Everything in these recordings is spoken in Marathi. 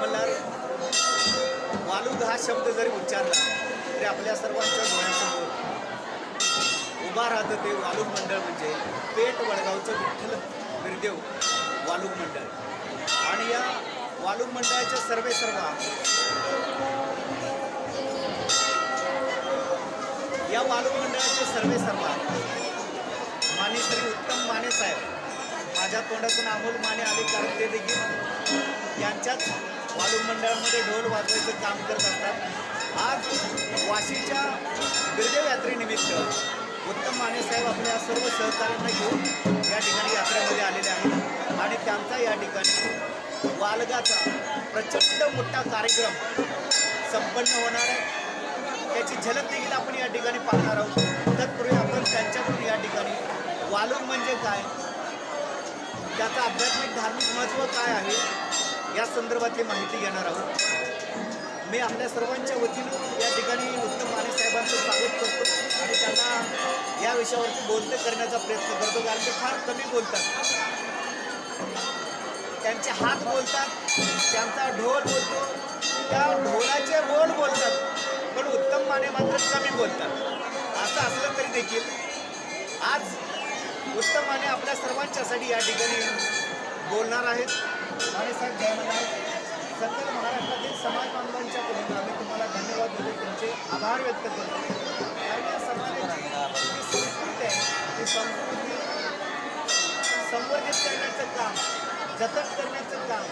मल्हार वालूद हा शब्द जरी उच्चारला तरी आपल्या सर्वांच्या डोळ्यासमोर उभा राहतं ते वालुक मंडळ म्हणजे पेट वडगावचं विठ्ठल विरदेव वालुक मंडळ. आणि या वालुक मंडळाचे सर्वे सर्वा या वालुक मंडळाचे सर्वे सर्वा माने श्री उत्तम माने साहेब माझ्या तोंडातून अमोल माने आले कारण ते देखील यांच्याच वालू मंडळामध्ये ढोल वाजवायचं काम करत असतात. आज वाशीच्या बिरदेव यात्रेनिमित्त उत्तम माने साहेब आपल्या सर्व सहकार्यांना घेऊन या ठिकाणी यात्रेमध्ये आलेले आहेत. आणि त्यांचा या ठिकाणी वालगाचा प्रचंड मोठा कार्यक्रम संपन्न होणार आहे. त्याची झलक देखील आपण या ठिकाणी पाहणार आहोत. तत्पूर्वी आपण त्यांच्याकडून या ठिकाणी वालूर म्हणजे काय? त्याचं आध्यात्मिक धार्मिक महत्त्व काय आहे? या संदर्भातली माहिती घेणार आहोत. मी आपल्या सर्वांच्या वतीनं या ठिकाणी उत्तम माने साहेबांचं स्वागत करतो आणि त्यांना या विषयावरती बोलते करण्याचा प्रयत्न करतो कारण ते फार कमी बोलतात. त्यांचे हात बोलतात त्यांचा ढोल बोलतो त्या ढोलाचे बोल बोलतात पण उत्तम माने मात्र कमी बोलतात. असं असलं तरी देखील आज उत्तम माने आपल्या सर्वांच्यासाठी या ठिकाणी बोलणार आहेत. आणि सर जय मल्हार. सकल महाराष्ट्रातील समाज बांधवांच्या कडून आम्ही तुम्हाला धन्यवाद देतो तुमचे आभार व्यक्त करतो. कारण या समाजाची जी संस्कृती आहे ती संस्कृती संवर्धित करण्याचं काम जतन करण्याचं काम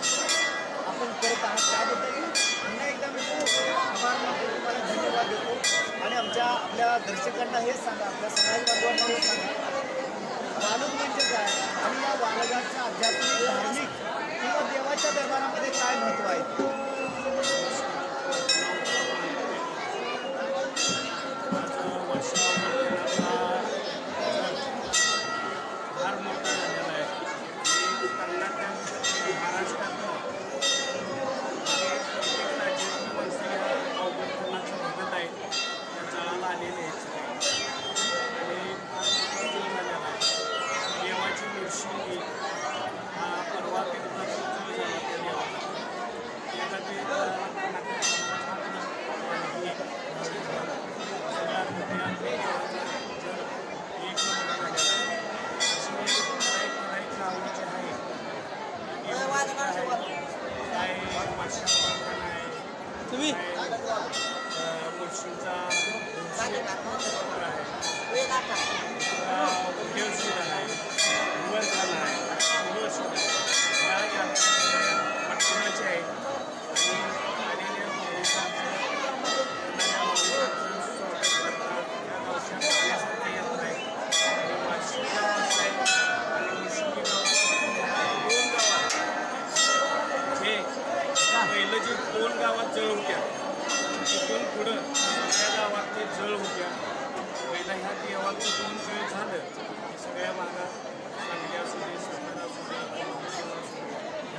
आपण करत आहात त्याबद्दल पुन्हा एकदा मी आभार मानतो तुम्हाला धन्यवाद देतो. आणि आमच्या आपल्या दर्शकांना हेच सांगा आपल्या समाज बांधवांना हे सांगा. वालूक म्हणजे काय? आणि या वालगाचं दरबारामध्ये काय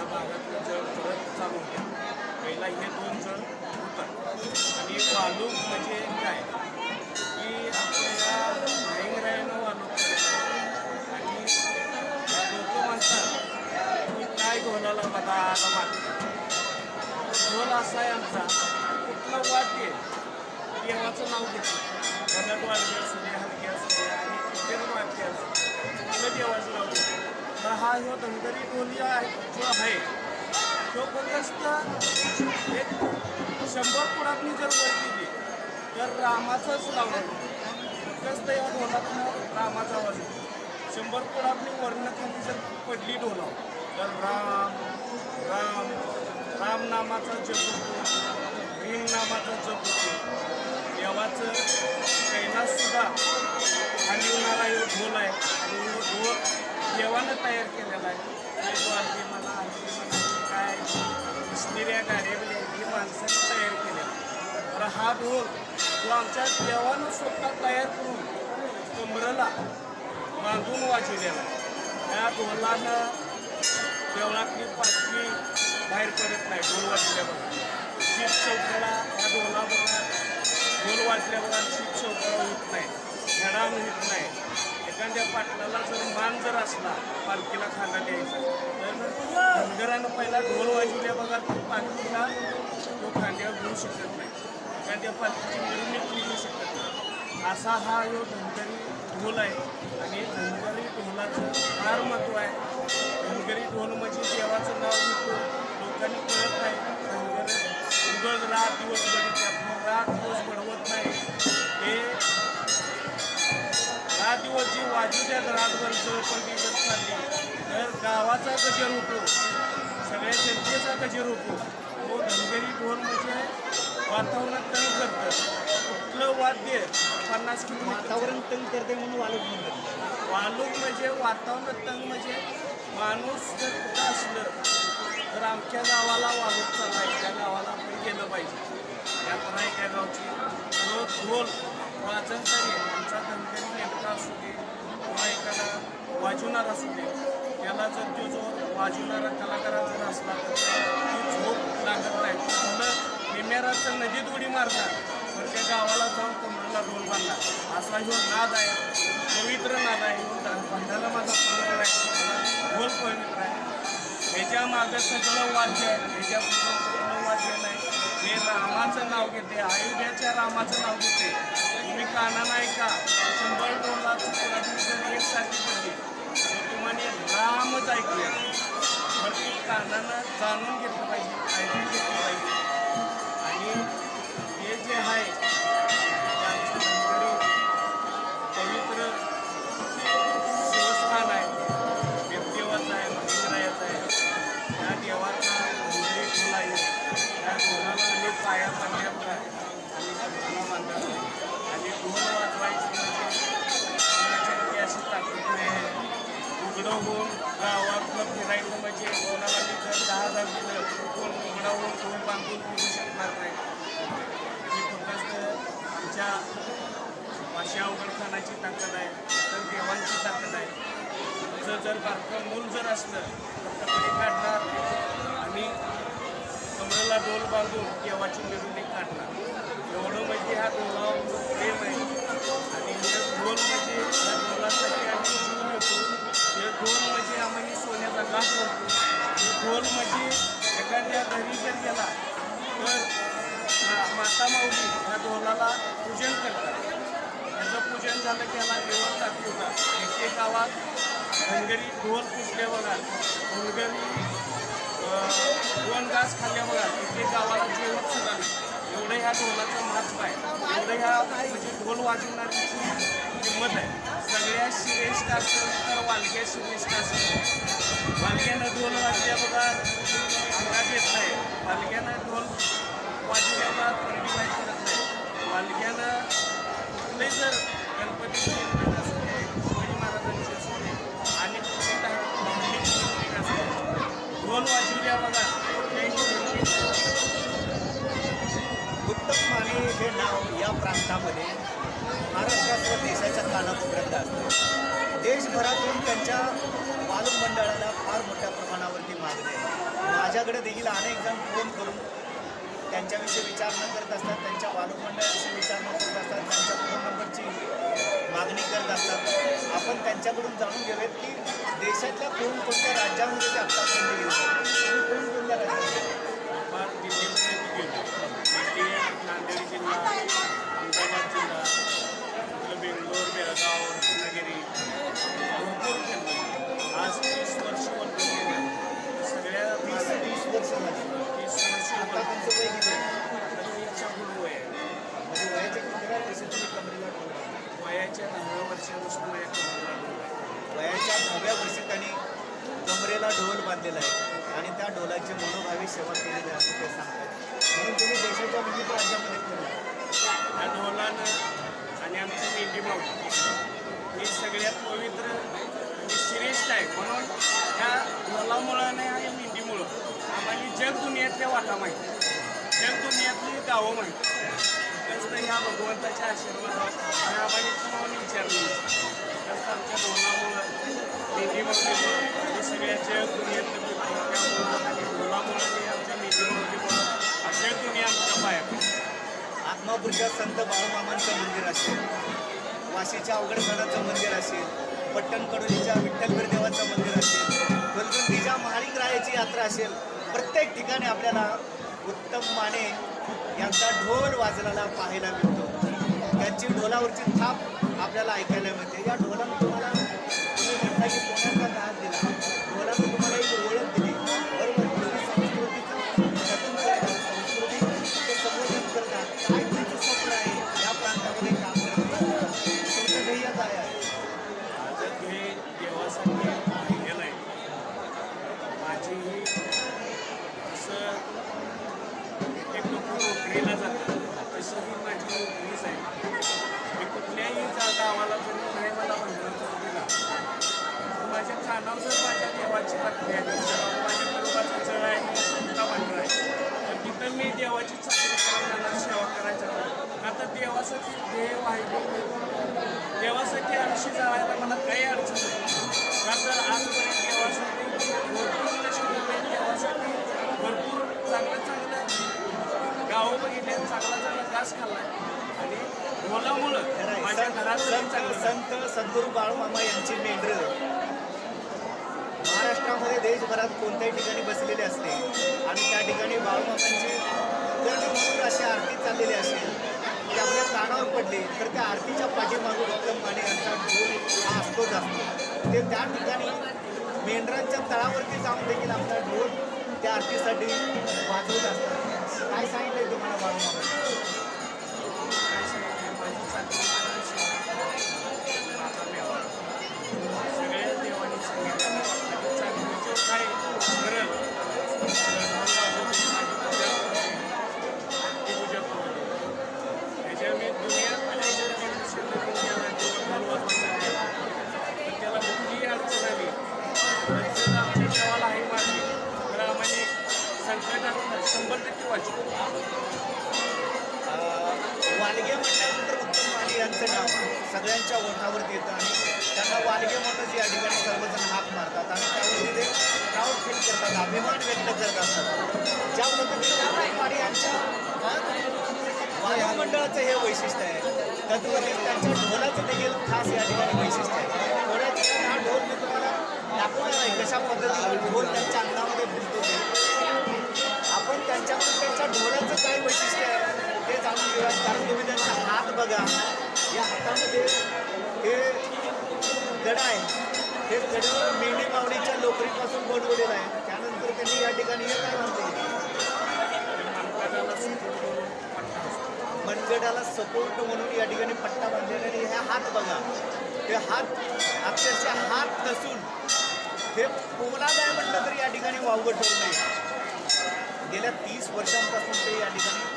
भागातलं जळ परत चालू होत्या पहिला हे दोन जळ होतात आणि वालूक म्हणजे काय? की आपल्याला भाईंगरायानं वालूक आणि लोक म्हणतात की काय ढोलाला बघा आता मागं ढोल असा आहे आमचा. कुठला वाद्य देवाचं नाव घेतलं भगत वाद्य असू दे हलके असू दे आणि कित्येक वाद्य असू हा जो धनगरी टोली आहे जो आहे तो फक्त एक शंभर पुढातनी जर वर केली तर रामाचंच लावलं फक्त या ढोलातनं रामाचा आवाज येतो. शंभर पुढातली वर्णखाली जर पडली ढोला तर राम राम राम नामाचा जप होतो भीम नामाचा जप होतो. देवाचं कैलाससुद्धा हलवणारा हे ढोल आहे. तयार केलेला आहे. आणखी मला म्हणा काय? दिसणाऱ्या गाड्या ही माणसाने तयार केलेला तर हा ढोल तो आमच्या देवानं स्वतः तयार करून कमरेला बांधून वाजवलेला आहे. त्या ढोलानं देवळातली पाचवी बाहेर पडत नाही ढोल वाजल्याबरोबर शीत चौकाला ह्या ढोलाबरोबर ढोल वाजल्यावर शीत चौकाला होत नाही घडाम होत नाही. एखाद्या पाटलाला जर मान जर असला पालखीला खांदा द्यायचा तर धनगरानं पहिला ढोल वाजवल्या बघा तो पालखीला तो खांद्यावर घेऊ शकत नाही. एखाद्या पालखीची मिरवणूक निघू शकत नाही असा हा जो धनगरी ढोल आहे आणि धनगरी ढोलाचं फार महत्त्व आहे. धनगरी ढोल म्हणजे देवाचं नाव घेतो लोकांनी कळत नाही. धनगर उगज रात दिवस बढीत रात दिवस घडवत नाही. हे रात दिवस जी वाजू द्यात रातभर पण ती जर चालली. तर गावाचा गजर होतो सगळ्या जनतेचा गजर होतो तो धनगरी ढोल म्हणजे वातावरणात तंग करतं. कुठलं वाद्य पन्नास किलोमीटर. वातावरण तंग करते म्हणून वालूक म्हणतात वालूक म्हणजे वातावरण तंग म्हणजे माणूस जर कुठं असलं तर आमच्या गावाला वालूक चाललाय त्या गावाला आपण गेलं पाहिजे. त्या पण त्या गावची ढोल वाजन तरी. आमचा धनगरी वाजवणार असू दे त्याला जर तो जो वाजवणारा कलाकारा जर असला तर ती झोप लागत नाही. मुलं निम्याराचं नदीत उडी मारणार पण त्या गावाला जाऊन कोंबडीला ढोल बांधला असा ह्यो नाद आहे पवित्र नाद आहे बंधाला माझा पवित्र आहे ढोल पवित्र आहे. ह्याच्या मागं सगळं वाद्य आहे ह्याच्या पुढं वाद्य नाही. हे रामाचं नाव घेते अयोध्याच्या रामाचं नाव घेते. तुम्ही काना नाही का? शंभर कारणानं जाणून घेतलं पाहिजे ऐकून घेतलं पाहिजे. आणि हे जे आहे भाषा अवघडखानाची ताकद आहे तर देवांची ताकद आहे. जर जर बारकं मूल जर असलं तर ते काढणार. आणि कमरेला डोल बांधून देवाची मिरवणूक काढणार. एवढं म्हणजे हा डोला प्रेम आहे. आणि हे ढोल म्हणजे ह्या डोलासाठी आम्ही जीव घेतो. हे ढोल म्हणजे आम्ही सोन्याचा घास करतो हे ढोल म्हणजे एखाद्या घरी जर गेला तर माता माऊली ह्या ढोलाला पूजन करतात. त्याचं पूजन झालं की ह्याला निवड दाखवतात एक एक गावात धनगरी ढोल पुसले बघा. धनगरी दोन घास खाल्ल्या बघा. एक गावाला जेवण सुद्धा एवढं ह्या ढोलाचं महत्त्व आहे. एवढं ह्या म्हणजे ढोल वाजवणाऱ्याची किंमत आहे. सगळ्या श्रेष्ठ असेल तर वालग्या श्रेष्ठ असेल. वालग्यानं ढोल वाजल्या बघा. अंगात येत नाही. वालग्यानं ढोल वाजवल्या बघा थंडी वाईट करत नाही. वालग्यानं कुठले जर गणपती असू शिवाजी महाराजांचे असू आणि कुठे काही धार्मिक प्रतीक असू दे ढोल वाजवल्या बघा उत्तम माने हे नाव या प्रांतामध्ये महाराष्ट्रासह देशाच्या कानाकोपऱ्यात असतं. देशभरातून त्यांच्या पालकमंडळाला फार मोठ्या प्रमाणावरती मागणी आहे माझ्याकडे देखील अनेक जण फोन करून त्यांच्याविषयी विचार न करत असतात त्यांच्या बालकमंडळाविषयी विचार न करत असतात त्यांच्या फोन नंबरची मागणी करत असतात. आपण त्यांच्याकडून जाणून घेऊयात की देशातल्या कोणकोणत्या राज्यामध्ये ते आत्तापर्यंत गेले. कोणकोणत्या राज्यामध्ये? हे सगळ्यात पवित्र श्रेष्ठ आहे. म्हणून ह्या ढोलामुळं आणि ह्या मेंढीमुळं आम्हाला जग दुनियातल्या वाटा माहीत जग दुनियातली गावं माहीत कसं ह्या भगवंताच्या आशीर्वादात आणि आम्हाला तुम्हाला विचारलं. कसं आमच्या ढोलामुळं मेंढी हे सगळ्या जग दुनियातलं आणि ढोलामुळं आमच्या मेंढी माऊलीमुळं दुनिया आमच्या पाया आत्मापूरच्या संत बाळूमामांचं मंदिर असेल. वाशीच्या अवघडखानाचं मंदिर असेल पट्टणकडोलीच्या विठ्ठलवीर देवाचं मंदिर असेल गलगंदीच्या महालिंगरायाची यात्रा असेल प्रत्येक ठिकाणी आपल्याला उत्तम माने यांचा ढोल वाजलेला पाहायला मिळतो. त्यांची ढोलावरची थाप आपल्याला ऐकायला मिळते. या ढोलानं तुम्हाला तुम्ही म्हणता की सोन्याचा दास दिला. वाहिली देवासाठी जाळायला मला काही अडचण नाही. का तर आजपर्यंत देवासाठी भरपूर देवासाठी भरपूर चांगलं चांगलं गावं बघितले चांगला चांगला घास खाल्ला. आणि मुलामुळं. माझ्या संत- घरात संत सद्गुरू बाळूमामा यांची मेंढरं. महाराष्ट्रामध्ये देशभरात कोणत्याही ठिकाणी बसलेले असते आणि त्या ठिकाणी बाळूमामांची जर म्हणून अशी आरती चाललेली असेल ती आपल्या कानावर पडले तर त्या आरतीच्या पाठीमागून उत्तम माने यांचा ढोल हा असतो असतो ते त्या ठिकाणी मेंढरांच्या तळावरती जाऊन देखील आपला ढोल त्या आरतीसाठी वाजवत असतात. काय सांगितलंय तुम्हाला बाळूमामा सगळ्या देवानी सांगितलं. सगळ्यांच्या ओठावरती येतं आणि त्यांना वालगे म्हणूनच या ठिकाणी सर्वजण हाक मारतात आणि त्यावरती ते प्राऊड फील करतात अभिमान व्यक्त करत असतात ज्या पद्धतीने उत्तम यांच्या मंडळाचं हे वैशिष्ट्य आहे. तद्वतीत त्यांच्या ढोलाचं देखील खास या ठिकाणी वैशिष्ट्य आहे. थोड्या हा ढोल मी तुम्हाला दाखवणार आहे कशा पद्धतीने ढोल त्यांच्या अंगामध्ये फिरतो आपण त्यांच्याकडून त्यांच्या ढोलाचं काय वैशिष्ट्य आहे? ते जाणून घेऊया कारण तुम्ही त्यांचा हात बघा. या हातामध्ये हे गडा आहे. हे गडं मेंढी मावळीच्या लोकरीपासून बनवलेलं आहे. त्यानंतर त्यांनी या ठिकाणी हे काय म्हणते? मनगडाला सपोर्ट म्हणून या ठिकाणी पट्टा बांधलेला आणि हे हात बघा. हे हात अक्षरशः हात नसून हे कोणाला आहे म्हटलं तरी या ठिकाणी वावगं ठरू नये. गेल्या तीस वर्षांपासून ते या ठिकाणी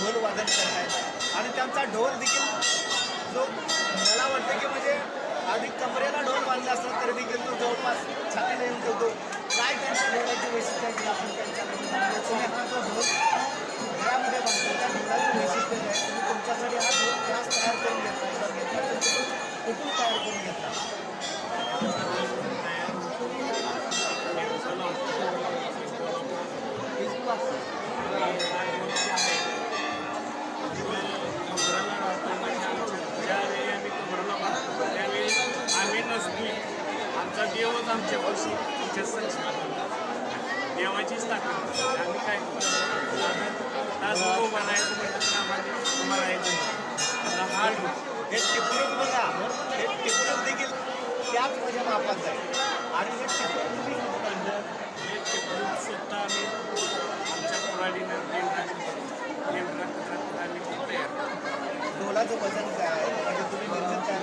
ढोल वादन करतायत. आणि त्यांचा ढोल देखील जो मला वाटतं की म्हणजे आधी कमरेला ढोल बांधला असला तरी देखील तो जवळपास छातीला येऊन ठेवतो. काय त्यांच्या ढोलाची वैशिष्ट्य आपण त्यांच्या हा हे टिपणीत बघा हे टिपणीत देखील त्याच माझ्या मापात आहे आणि हे टिपणीत तुम्ही हे चिपळूण स्वतः आम्ही आमच्या कुऱ्हाडीनं नेमका कचरा आम्ही ते ढोलाचं वजन काय आहे म्हणजे तुम्ही निर्मित तयार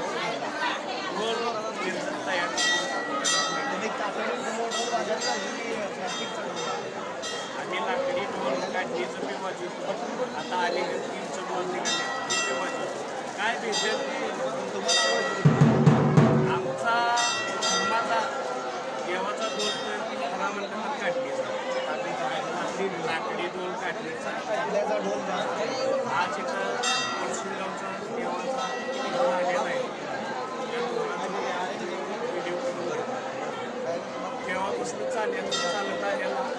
ढोल निर्जन तयार तुम्ही कापडी ढोल ढोल वाजवता की प्लास्टिकचा आता आले तीनचं ढोल निघाले. काय भेटेल ते? तुम्हाला आमचा धर्माचा देवाचा दोन तर खरा म्हणलं मग काढली. लाकडी ढोल. लाकडी ढोल काढणीचा चांगल्याचा आज इथं परशुरामचा देवाचा आलेला आहे. तेव्हापासून चालेल चालत आलेला?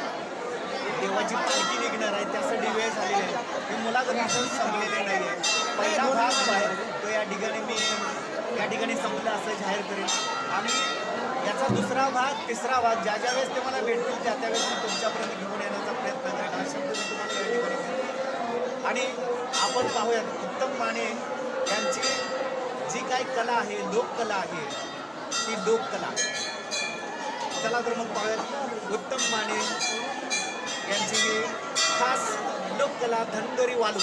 देवाची पालखी निघणार आहे त्यासाठी वेळ झालेली आहे. हे मला रिझन संपलेले नाही आहे पहिला भाग जो आहे तो या ठिकाणी मी या ठिकाणी संपलं असं जाहीर करेन. आणि दुसरा भाग तिसरा भाग. ज्या ज्या वेळेस ते मला भेटतील त्या त्यावेळेस मी तुमच्यापर्यंत घेऊन येण्याचा प्रयत्न करेन. हा शब्द मी तुम्हाला या ठिकाणी आणि आपण पाहूयात उत्तम माने यांची जी काही कला आहे लोककला आहे ती लोककला. चला तर मग पाहूयात उत्तम माने यांची खास लोककला धनगरी वालू.